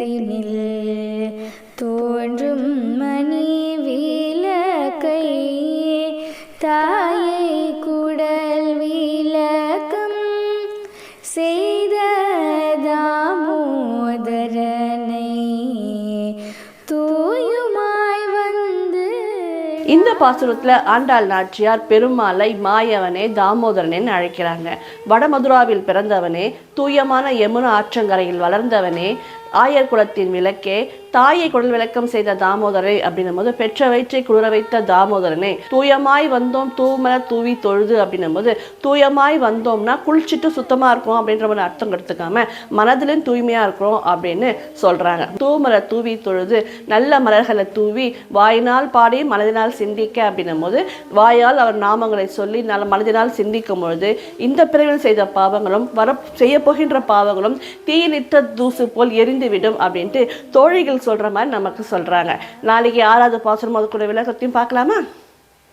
தினில் தோன்றும் மணி விளக்கை தாயை குடல் விளக்கம் செய்த தாமோதரனை தூயுமாய் வந்து இந்த பாசுரத்தில் ஆண்டாள் நாச்சியார் பெருமாளை மாயவனே தாமோதரனேன்னு அழைக்கிறாங்க. வடமதுராவில் பிறந்தவனே தூயமான யமுனா ஆற்றங்கரையில் வளர்ந்தவனே ஆயர் குலத்தின் விளக்கே தாயை குடல் விளக்கம் செய்த தாமோதரே அப்படின்னும் போது பெற்ற வயிற்றை குளிர வைத்த தாமோதரனே தூயமாய் வந்தோம் தூமல தூவி தொழுது அப்படின்னும் போது தூயமாய் வந்தோம்னா குளிச்சுட்டு சுத்தமா இருக்கும் அப்படின்ற ஒரு அர்த்தம் எடுத்துக்காம மனதிலும் தூய்மையா இருக்கிறோம் அப்படின்னு சொல்றாங்க. தூமல தூவி தொழுது நல்ல மலர்களை தூவி வாயினால் பாடி மனதினால் சிந்திக்க அப்படின்னும் போது வாயால் அவர் நாமங்களை சொல்லி நல்ல மனதினால் சிந்திக்கும் பொழுது இந்த பிறவில் செய்த பாவங்களும் வர செய்ய போகின்ற பாவங்களும் தீயிலிட்ட தூசு போல் விடும் அப்படின்ட்டு தோழிகள் சொல்ற மாதிரி நமக்கு சொல்றாங்க. நாளைக்கு ஆறாவது பாசுரம் அதுக்குள்ள விளக்கத்தையும் பார்க்கலாமா?